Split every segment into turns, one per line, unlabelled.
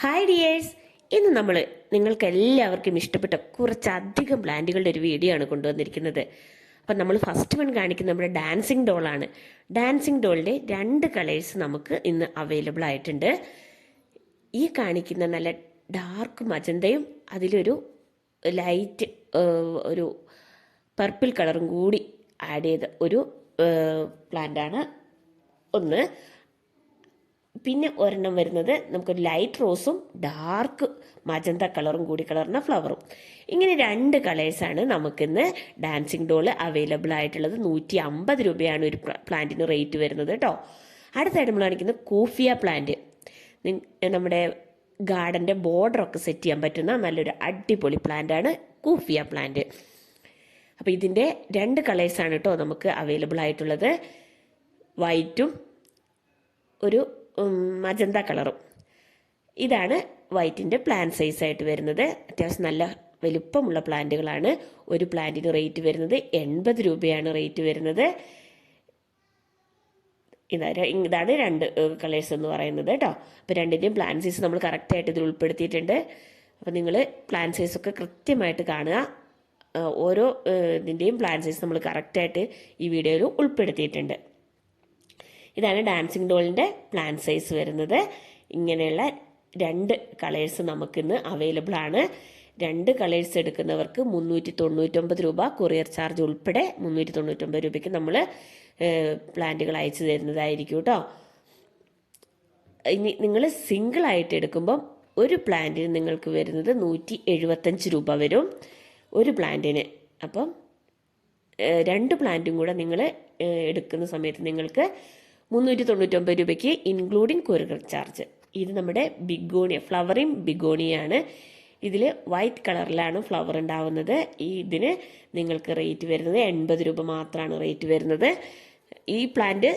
Hi dears ഇന്ന് നമ്മൾ നിങ്ങൾക്ക് എല്ലാവർക്കും ഇഷ്ടപ്പെട്ട കുറച്ചധികം പ്ലാന്റുകളുടെ ഒരു വീഡിയോ ആണ് കൊണ്ടുവന്നിരിക്കുന്നത്. അപ്പം നമ്മൾ ഫസ്റ്റ് വൺ കാണിക്കുന്ന നമ്മുടെ ഡാൻസിങ് ഡോളാണ് ഡാൻസിങ് ഡോളിന്റെ രണ്ട് കളേഴ്സ് നമുക്ക് ഇന്ന് അവൈലബിൾ ആയിട്ടുണ്ട്. ഈ കാണിക്കുന്ന നല്ല ഡാർക്ക് മജന്തയും അതിലൊരു ലൈറ്റ് ഒരു പർപ്പിൾ കളറും കൂടി ആഡ് ചെയ്ത ഒരു പ്ലാന്റാണ് ഒന്ന് പിന്നെ ഒരെണ്ണം വരുന്നത് നമുക്ക് ലൈറ്റ് റോസും ഡാർക്ക് മജന്ത കളറും കൂടി കളർന്ന ഫ്ലവറും ഇങ്ങനെ രണ്ട് കളേഴ്സാണ് നമുക്കിന്ന് ഡാൻസിങ് ഡോൾ അവൈലബിൾ ആയിട്ടുള്ളത്. നൂറ്റി അമ്പത് രൂപയാണ് ഒരു പ്ലാന്റിന് റേറ്റ് വരുന്നത് കേട്ടോ അടുത്തായിട്ട് നമ്മൾ കാണിക്കുന്നത് കൂഫിയ പ്ലാന്റ് നമ്മുടെ ഗാർഡന്റെ ബോർഡറൊക്കെ സെറ്റ് ചെയ്യാൻ പറ്റുന്ന നല്ലൊരു അടിപൊളി പ്ലാന്റാണ് കൂഫിയ പ്ലാന്റ് അപ്പോൾ ഇതിന്റെ രണ്ട് കളേഴ്സാണ് കേട്ടോ നമുക്ക് അവൈലബിൾ ആയിട്ടുള്ളത്. വൈറ്റും ഒരു മജന്ത കളറും. ഇതാണ് വൈറ്റിന്റെ പ്ലാന്റ് സൈസ് ആയിട്ട് വരുന്നത്. അത്യാവശ്യം നല്ല വലുപ്പമുള്ള പ്ലാന്റുകളാണ്. ഒരു പ്ലാന്റിന് റേറ്റ് വരുന്നത് എൺപത് രൂപയാണ് റേറ്റ് വരുന്നത്. ഇതാ ഇതാണ് രണ്ട് കളേഴ്സ് എന്ന് പറയുന്നത് കേട്ടോ അപ്പോൾ രണ്ടിന്റെയും പ്ലാൻ സൈസ് നമ്മൾ കറക്റ്റായിട്ട് ഇതിൽ ഉൾപ്പെടുത്തിയിട്ടുണ്ട്. അപ്പോൾ നിങ്ങൾ പ്ലാൻ സൈസൊക്കെ കൃത്യമായിട്ട് കാണുക. ഓരോ ഇതിന്റെയും പ്ലാൻ സൈസ് നമ്മൾ കറക്റ്റായിട്ട് ഈ വീഡിയോയിൽ ഉൾപ്പെടുത്തിയിട്ടുണ്ട്. ഇതാണ് ഡാൻസിങ് ഡോളിന്റെ പ്ലാൻ സൈസ് വരുന്നത്. ഇങ്ങനെയുള്ള രണ്ട് കളേഴ്സ് നമുക്കിന്ന് അവൈലബിൾ ആണ്. രണ്ട് കളേഴ്സ് എടുക്കുന്നവർക്ക് മുന്നൂറ്റി തൊണ്ണൂറ്റൊമ്പത് രൂപ കൊറിയർ ചാർജ് ഉൾപ്പെടെ മുന്നൂറ്റി തൊണ്ണൂറ്റൊമ്പത് രൂപയ്ക്ക് നമ്മൾ പ്ലാന്റുകൾ അയച്ചു തരുന്നതായിരിക്കും കേട്ടോ ഇനി നിങ്ങൾ സിംഗിൾ ആയിട്ട് എടുക്കുമ്പം ഒരു പ്ലാന്റിന് നിങ്ങൾക്ക് വരുന്നത് നൂറ്റി എഴുപത്തഞ്ച് രൂപ വരും. ഒരു പ്ലാന്റിന് അപ്പം രണ്ട് പ്ലാന്റും കൂടെ നിങ്ങൾ എടുക്കുന്ന സമയത്ത് നിങ്ങൾക്ക് മുന്നൂറ്റി തൊണ്ണൂറ്റൊമ്പത് രൂപയ്ക്ക് ഇൻക്ലൂഡിങ് കൊറിയർ ചാർജ് ഇത് നമ്മുടെ ബിഗോണിയ ഫ്ലവറിങ് ബിഗോണിയാണ്. ഇതിൽ വൈറ്റ് കളറിലാണ് ഫ്ലവർ ഉണ്ടാവുന്നത്. ഈ ഇതിന് നിങ്ങൾക്ക് റേറ്റ് വരുന്നത് എൺപത് രൂപ മാത്രമാണ് റേറ്റ് വരുന്നത്. ഈ പ്ലാന്റ്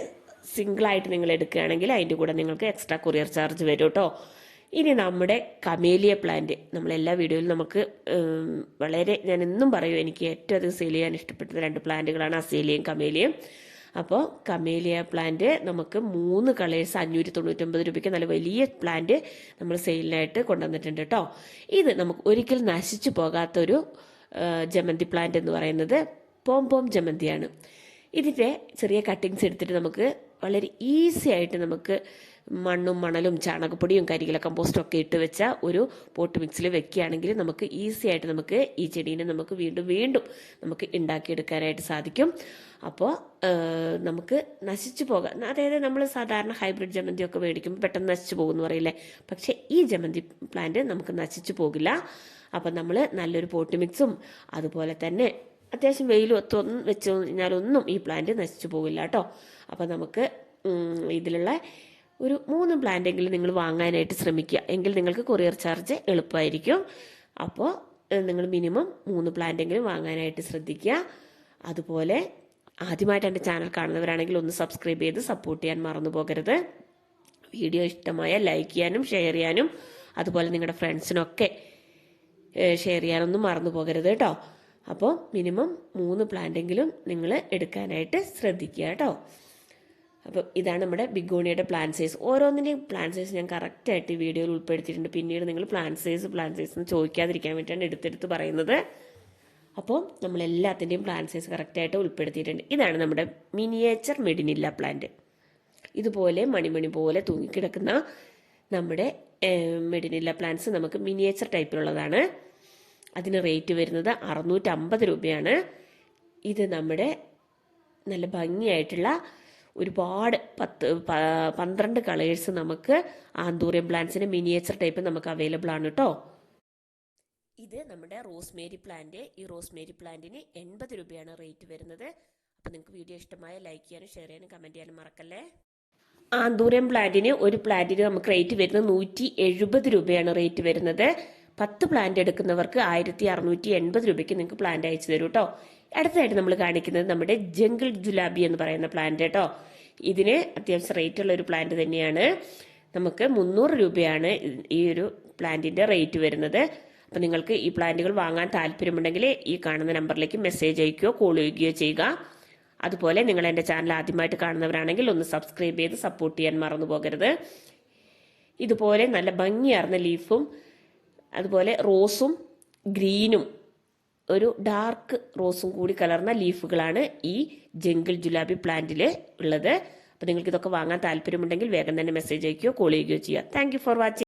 സിംഗിളായിട്ട് നിങ്ങൾ എടുക്കുകയാണെങ്കിൽ അതിന്റെ കൂടെ നിങ്ങൾക്ക് എക്സ്ട്രാ കൊറിയർ ചാർജ് വരും കേട്ടോ ഇനി നമ്മുടെ കമേലിയ പ്ലാന്റ് നമ്മളെല്ലാ വീഡിയോയിലും നമുക്ക് വളരെ ഞാൻ എന്നും പറയും എനിക്ക് ഏറ്റവും അധികം സെയിൽ ചെയ്യാൻ ഇഷ്ടപ്പെട്ടത് രണ്ട് പ്ലാന്റുകളാണ് അസേലിയയും കമേലിയയും അപ്പോൾ കമേലിയ പ്ലാന്റ് നമുക്ക് മൂന്ന് കളേഴ്സ് അഞ്ഞൂറ്റി തൊണ്ണൂറ്റൊമ്പത് രൂപയ്ക്ക് നല്ല വലിയ പ്ലാന്റ് നമ്മൾ സെയിലിനായിട്ട് കൊണ്ടുവന്നിട്ടുണ്ട് കേട്ടോ ഇത് നമുക്ക് ഒരിക്കലും നശിച്ചു പോകാത്തൊരു ജമന്തി പ്ലാന്റ് എന്ന് പറയുന്നത് പോം പോം ജമന്തിയാണ്. ഇതിന്റെ ചെറിയ കട്ടിങ്സ് എടുത്തിട്ട് നമുക്ക് വളരെ ഈസി ആയിട്ട് നമുക്ക് മണ്ണും മണലും ചാണകപ്പൊടിയും കരികില കമ്പോസ്റ്റും ഒക്കെ ഇട്ട് വെച്ച ഒരു പോട്ട് മിക്സിൽ വെക്കുകയാണെങ്കിൽ നമുക്ക് ഈസി ആയിട്ട് നമുക്ക് ഈ ചെടീനെ നമുക്ക് വീണ്ടും വീണ്ടും നമുക്ക് ഉണ്ടാക്കിയെടുക്കാനായിട്ട് സാധിക്കും. അപ്പോൾ നമുക്ക് നശിച്ചു പോകാം അതായത് നമ്മൾ സാധാരണ ഹൈബ്രിഡ് ജമന്തി ഒക്കെ മേടിക്കുമ്പോൾ പെട്ടെന്ന് നശിച്ചു പോകുമെന്ന് പറയില്ലേ? പക്ഷേ ഈ ജമന്തി പ്ലാന്റ് നമുക്ക് നശിച്ചു പോകില്ല. അപ്പം നമ്മൾ നല്ലൊരു പോട്ട് മിക്സും അതുപോലെ തന്നെ അത്യാവശ്യം വെയിലും ഒത്തൊന്നും വെച്ച് കഴിഞ്ഞാലൊന്നും ഈ പ്ലാന്റ് നശിച്ചു പോകില്ല കേട്ടോ. അപ്പം നമുക്ക് ഇതിലുള്ള ഒരു മൂന്ന് പ്ലാന്റെങ്കിലും നിങ്ങൾ വാങ്ങാനായിട്ട് ശ്രമിക്കുക. എങ്കിൽ നിങ്ങൾക്ക് കൊറിയർ ചാർജ് എളുപ്പമായിരിക്കും. അപ്പോൾ നിങ്ങൾ മിനിമം മൂന്ന് പ്ലാന്റെങ്കിലും വാങ്ങാനായിട്ട് ശ്രദ്ധിക്കുക. അതുപോലെ ആദ്യമായിട്ട് എന്റെ ചാനൽ കാണുന്നവരാണെങ്കിൽ ഒന്ന് സബ്സ്ക്രൈബ് ചെയ്ത് സപ്പോർട്ട് ചെയ്യാൻ മറന്നു പോകരുത്. വീഡിയോ ഇഷ്ടമായ ലൈക്ക് ചെയ്യാനും ഷെയർ ചെയ്യാനും അതുപോലെ നിങ്ങളുടെ ഫ്രണ്ട്സിനൊക്കെ ഷെയർ ചെയ്യാനൊന്നും മറന്നു പോകരുത് കേട്ടോ. അപ്പോൾ മിനിമം മൂന്ന് പ്ലാന്റെങ്കിലും നിങ്ങൾ എടുക്കാനായിട്ട് ശ്രദ്ധിക്കുക കേട്ടോ. അപ്പോൾ ഇതാണ് നമ്മുടെ ബിഗോണിയുടെ പ്ലാൻ സൈസ് ഓരോന്നിന്റെയും പ്ലാൻ സൈസ് ഞാൻ കറക്റ്റായിട്ട് ഈ വീഡിയോയിൽ ഉൾപ്പെടുത്തിയിട്ടുണ്ട്. പിന്നീട് നിങ്ങൾ പ്ലാൻ സൈസ് പ്ലാൻ സൈസ് എന്ന് ചോദിക്കാതിരിക്കാൻ വേണ്ടിയിട്ടാണ് എടുത്തെടുത്ത് പറയുന്നത്. അപ്പോൾ നമ്മൾ എല്ലാത്തിന്റെയും പ്ലാൻ സൈസ് കറക്റ്റായിട്ട് ഉൾപ്പെടുത്തിയിട്ടുണ്ട്. ഇതാണ് നമ്മുടെ മിനിയേച്ചർ മെഡിനില്ല പ്ലാന്റ് ഇതുപോലെ മണിമണി പോലെ തൂങ്ങിക്കിടക്കുന്ന നമ്മുടെ മെഡിനില്ല പ്ലാന്റ്സ് നമുക്ക് മിനിയേച്ചർ ടൈപ്പിലുള്ളതാണ് അതിന് റേറ്റ് വരുന്നത് അറുന്നൂറ്റമ്പത് രൂപയാണ്. ഇത് നമ്മുടെ നല്ല ഭംഗിയായിട്ടുള്ള ഒരുപാട് പത്ത് പന്ത്രണ്ട് കളേഴ്സ് നമുക്ക് ആന്തൂറിയം പ്ലാന്റ്സിന് മിനിയേച്ചർ ടൈപ്പ് നമുക്ക് അവൈലബിൾ ആണ് കേട്ടോ ഇത് നമ്മുടെ റോസ്മേരി പ്ലാന്റ് ഈ റോസ്മേരി പ്ലാന്റിന് എൺപത് രൂപയാണ് റേറ്റ് വരുന്നത്. അപ്പോൾ നിങ്ങൾക്ക് വീഡിയോ ഇഷ്ടമായ ലൈക്ക് ചെയ്യാനും ഷെയർ ചെയ്യാനും കമന്റ് ചെയ്യാനും മറക്കല്ലേ? ആന്തൂറിയം പ്ലാന്റിന് ഒരു പ്ലാന്റിന് നമുക്ക് റേറ്റ് വരുന്നത് നൂറ്റി എഴുപത് രൂപയാണ് റേറ്റ് വരുന്നത്. പത്ത് പ്ലാന്റ് എടുക്കുന്നവർക്ക് ആയിരത്തി അറുന്നൂറ്റി എൺപത് രൂപയ്ക്ക് നിങ്ങൾക്ക് പ്ലാന്റ് അയച്ചു തരും കേട്ടോ അടുത്തതായിട്ട് നമ്മൾ കാണിക്കുന്നത് നമ്മുടെ ജംഗിൾ ജുലാബി എന്ന് പറയുന്ന പ്ലാന്റ് കേട്ടോ ഇതിന് അത്യാവശ്യം റേറ്റ് ഉള്ള ഒരു പ്ലാന്റ് തന്നെയാണ്. നമുക്ക് മുന്നൂറ് രൂപയാണ് ഈ ഒരു പ്ലാന്റിന്റെ റേറ്റ് വരുന്നത്. അപ്പം നിങ്ങൾക്ക് ഈ പ്ലാന്റുകൾ വാങ്ങാൻ താല്പര്യമുണ്ടെങ്കിൽ ഈ കാണുന്ന നമ്പറിലേക്ക് മെസ്സേജ് അയക്കുകയോ കോൾ ചെയ്യുകയോ ചെയ്യുക. അതുപോലെ നിങ്ങൾ എന്റെ ചാനൽ ആദ്യമായിട്ട് കാണുന്നവരാണെങ്കിൽ ഒന്ന് സബ്സ്ക്രൈബ് ചെയ്ത് സപ്പോർട്ട് ചെയ്യാൻ മറന്നു പോകരുത് ഇതുപോലെ നല്ല ഭംഗിയാർന്ന ലീഫും അതുപോലെ റോസും ഗ്രീനും ഒരു ഡാർക്ക് റോസും കൂടി കലർന്ന ലീഫുകളാണ് ഈ ജംഗിൾ ജുലാബി പ്ലാന്റിൽ ഉള്ളത്. അപ്പോൾ നിങ്ങൾക്ക് ഇതൊക്കെ വാങ്ങാൻ താല്പര്യമുണ്ടെങ്കിൽ വേഗം തന്നെ മെസ്സേജ് അയക്കുകയോ കോൾ ചെയ്യുകയോ ചെയ്യുക താങ്ക് ഫോർ വാച്ചിങ്